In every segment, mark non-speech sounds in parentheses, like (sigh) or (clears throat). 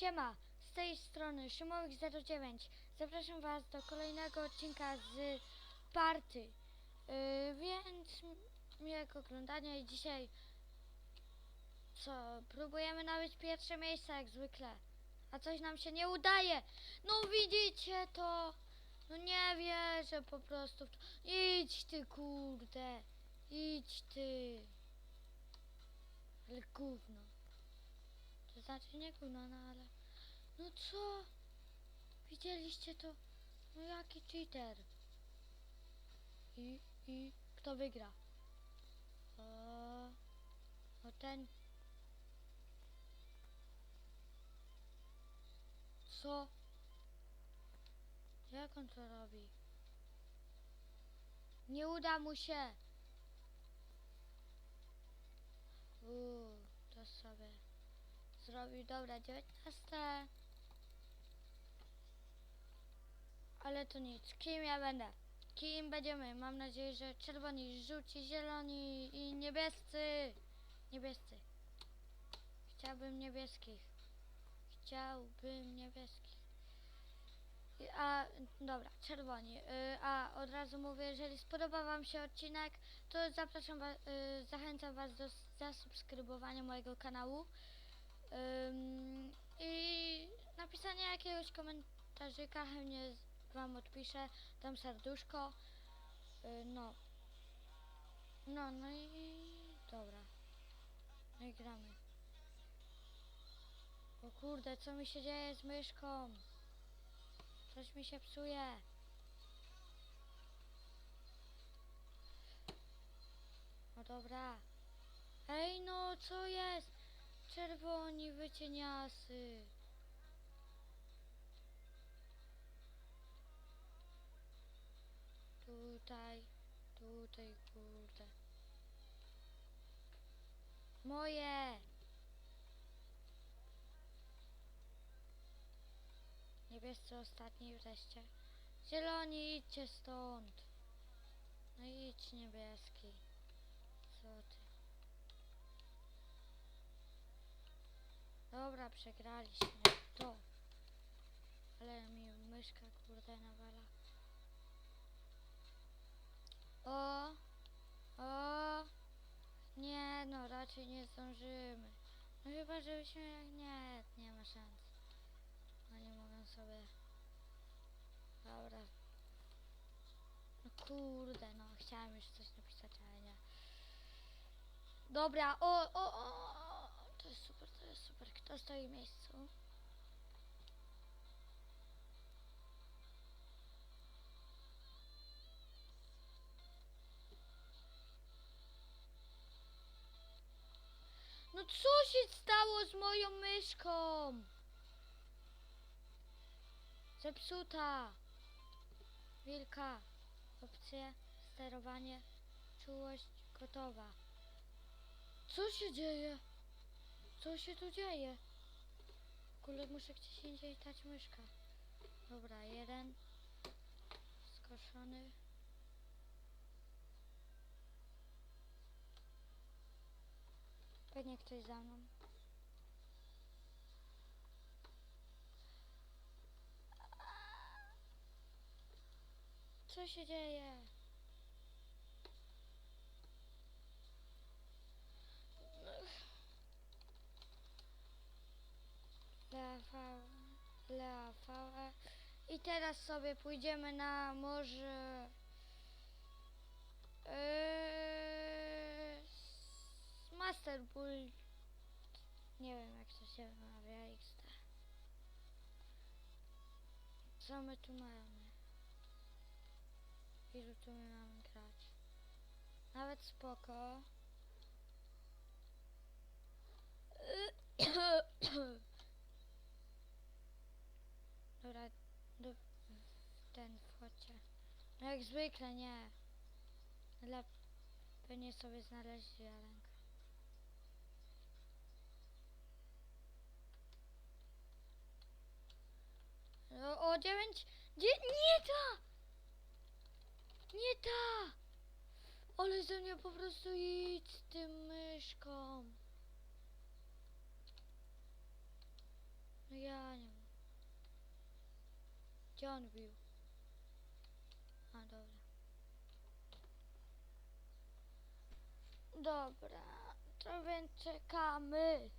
Siema, z tej strony Szymowych09. Zapraszam Was do kolejnego odcinka z party. Yy, więc miłego oglądania i dzisiaj co, próbujemy nabyć pierwsze miejsce jak zwykle. A coś nam się nie udaje. No widzicie to? No nie wierzę po prostu w to. Idź ty kurde. Idź ty. Ale gówno. Znaczy nie gówno, no ale... No co? Widzieliście to? No jaki cheater. I, i kto wygra? O, o ten. Co? Jak on to robi? Nie uda mu się. Uuu, to sobie zrobił. Dobra, 19. Ale to nic. Kim ja będę? Kim będziemy? Mam nadzieję, że czerwoni, żółci, zieloni i niebiescy. Niebiescy. Chciałbym niebieskich. Chciałbym niebieskich. A, dobra, czerwoni. Y, A od razu mówię, jeżeli spodoba Wam się odcinek, to zapraszam was, y, zachęcam Was do zasubskrybowania mojego kanału. Ym, I napisania jakiegoś komentarzyka, chętnie Wam odpiszę, dam serduszko. Y, No. No, no i dobra. No i gramy. O kurde, co mi się dzieje z myszką? Coś mi się psuje. No dobra. Ej no, co jest? Czerwoni wycieniasy. Tutaj, tutaj, kurde. Moje! Niebiescy ostatni wreszcie. Zieloni, idźcie stąd. No idź niebieski. Co ty? Dobra, przegraliśmy. To. Ale mi myszka kurde nawala. O! O! Nie, no raczej nie zdążymy. No chyba, żebyśmy... Nie, nie ma szans. No nie mogę sobie... Dobra. No kurde, no chciałem już coś napisać, ale nie. Dobra, o, o, o! Jest super, to jest super. Kto stoi w miejscu? No co się stało z moją myszką? Zepsuta. Wilka. Opcje, sterowanie, czułość, gotowa. Co się dzieje? Co się tu dzieje? Ogóle muszę gdzieś indziej dać myszka. Dobra, jeden. Skoszony. Pewnie ktoś za mną. Co się dzieje? Fałę. I teraz sobie pójdziemy na morze. Yy, Master Bull. Nie wiem jak to się wymawia. XD. Co my tu mamy? Ilu tu my mamy grać? Nawet spoko. (clears throat) Dobra, do, ten wchodźcie. No jak zwykle nie. Dla pewnie sobie znaleźli Alenka. No, o dziewięć. Dzie nie ta! Nie ta! Ale ze mnie po prostu idź z tym myszką. No ja nie wiem. Gdzie on? A, dobra. Dobra, to więc czekamy.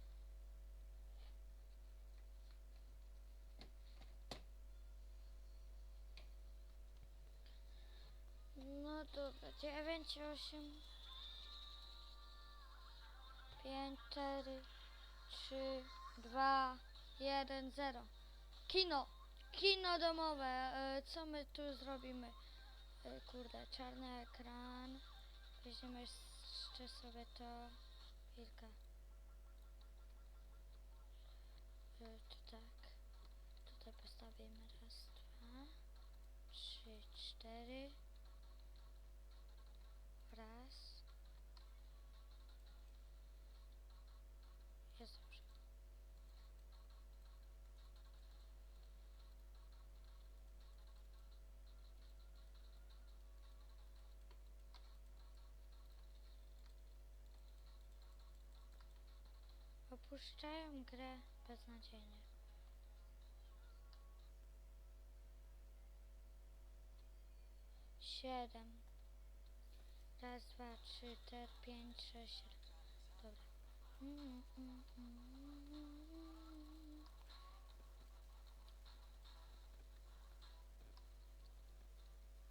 No dobra, 9, 8, 5, 4, 3, 2, 1, 0. Kino! Kino domowe. E, co my tu zrobimy? E, kurde, czarny ekran. Weźmiemy jeszcze sobie to. Chwilkę. E, to tak. Tutaj postawimy raz, dwa, trzy, cztery. Raz. Jest dobrze. Opuszczają grę beznadziejnie. Siedem. Raz, dwa, trzy, cztery, pięć, sześć, siedem. Dobra.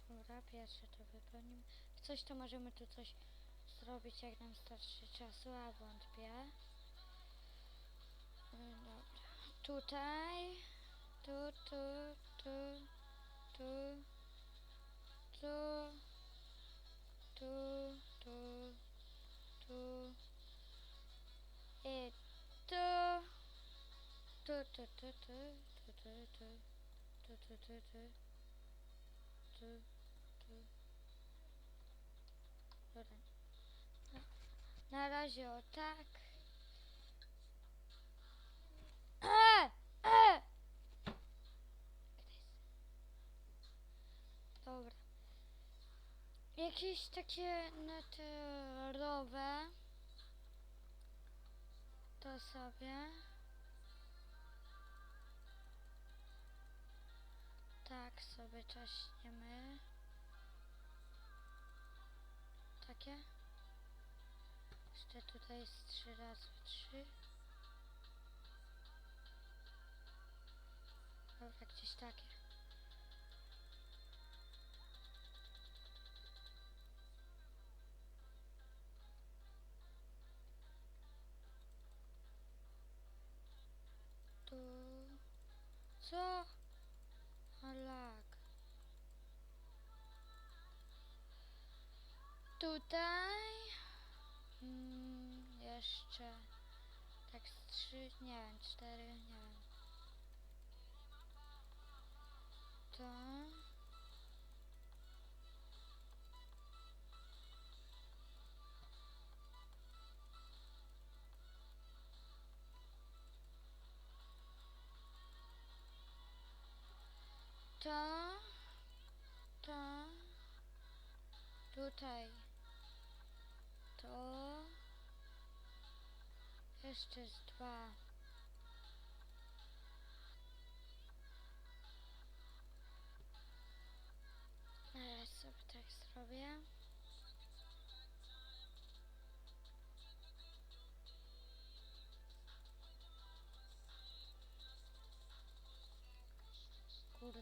Dobra, pierwsze to wypełnimy. Coś to możemy tu coś zrobić, jak nam starczy czasu, a wątpię. Tutaj. Tu, tu, tu, tu, tu, tu, tu, tu i tu. Tu, tu, tu, tu, tu, tu, tu, tu, tu, tu, tu, tu, tu. Dobra. Na razie o tak. Jakieś takie neterowe. To sobie. Tak sobie czaśniemy. Takie. Jeszcze tutaj jest trzy razy trzy. Dobra, gdzieś takie. Co? Alak. Tutaj. Mm, jeszcze. Tak z trzy, nie wiem, cztery, nie wiem. To. To. To. Tutaj. To. Jeszcze z dwa. Teraz sobie tak zrobię.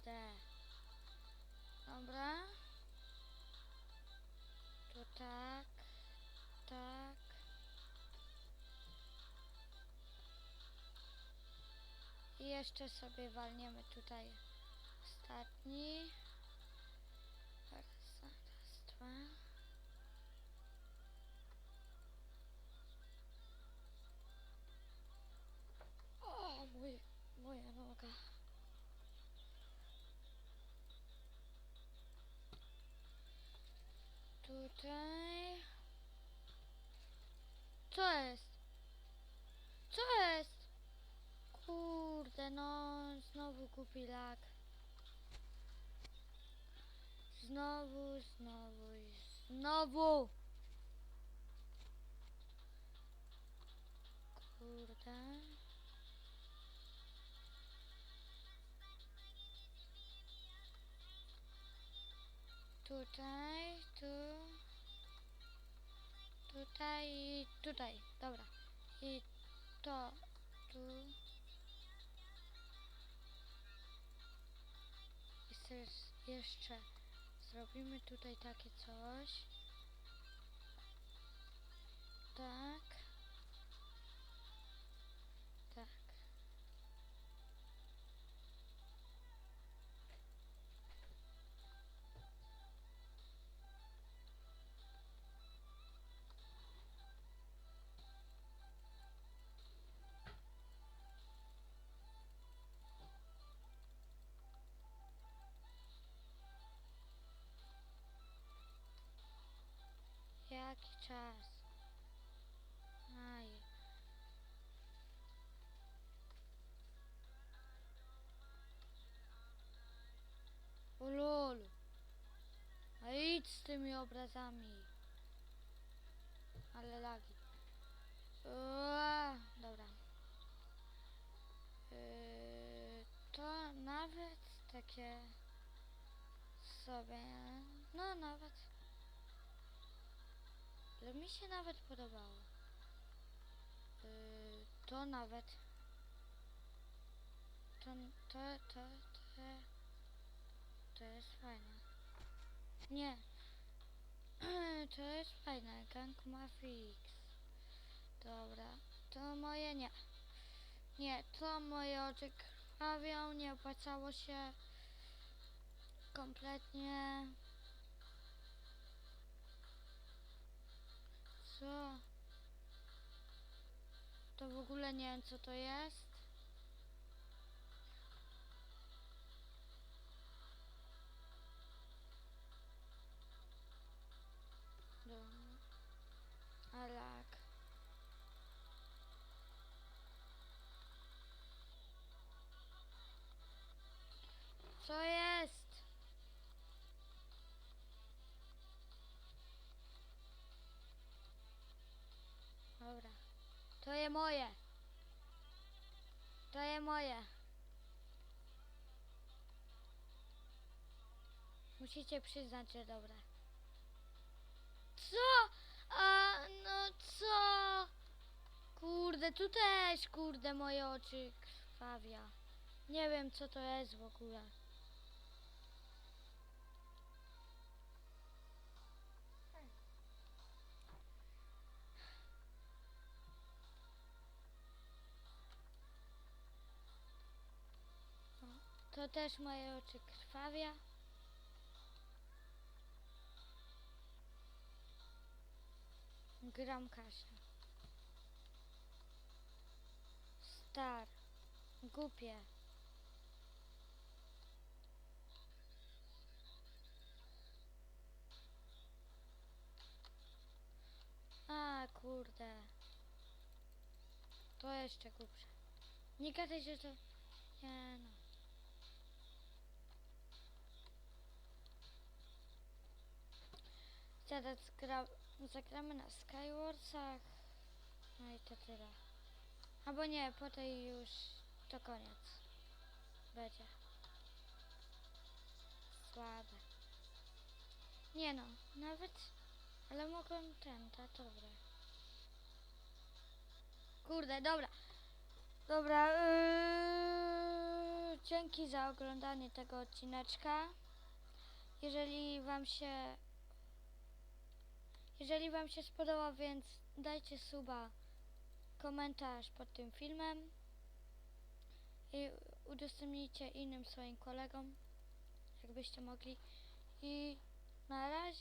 Kurde. Dobra. Tu tak. Tak. I jeszcze sobie walniemy tutaj ostatni. Raz, raz, dwa. Tutaj. Co jest? Co jest? Kurde, no, znowu głupi lag. Znowu, znowu znowu. Kurde. Tutaj, tu, tutaj i tutaj, dobra. I to, tu. I jeszcze zrobimy tutaj takie coś. Tak. Jaki czas? Aj. O lol. A idź z tymi obrazami. Ale lagi. Ua, dobra. Yy, to nawet takie sobie, no nawet. Ale mi się nawet podobało. Yy, to nawet. To, to, to, to, to jest fajne. Nie. (clears throat) to jest fajne. Gang Mafix. Dobra. To moje nie. Nie, to moje oczy krwawią. Nie opłacało się. Kompletnie. Co? To w ogóle nie wiem co to jest. To je moje. To je moje. Musicie przyznać, że dobre. Co? A no co? Kurde, tu też, kurde, moje oczy krwawia. Nie wiem, co to jest w ogóle. To też moje oczy krwawia. Gram Kasia. Star. Głupie. A kurde. To jeszcze głupsze. Nie gadaj, że to... Nie no. Teraz gra... zagramy na Skywarsach. No i to tyle. Albo nie, po tej już to koniec. Będzie. Słabe. Nie no, nawet... Ale mogłem ten, ta dobre. Kurde, dobra. Dobra, yy, dzięki za oglądanie tego odcineczka. Jeżeli wam się jeżeli wam się spodoba, więc dajcie suba, komentarz pod tym filmem i udostępnijcie innym swoim kolegom, jakbyście mogli. I na razie.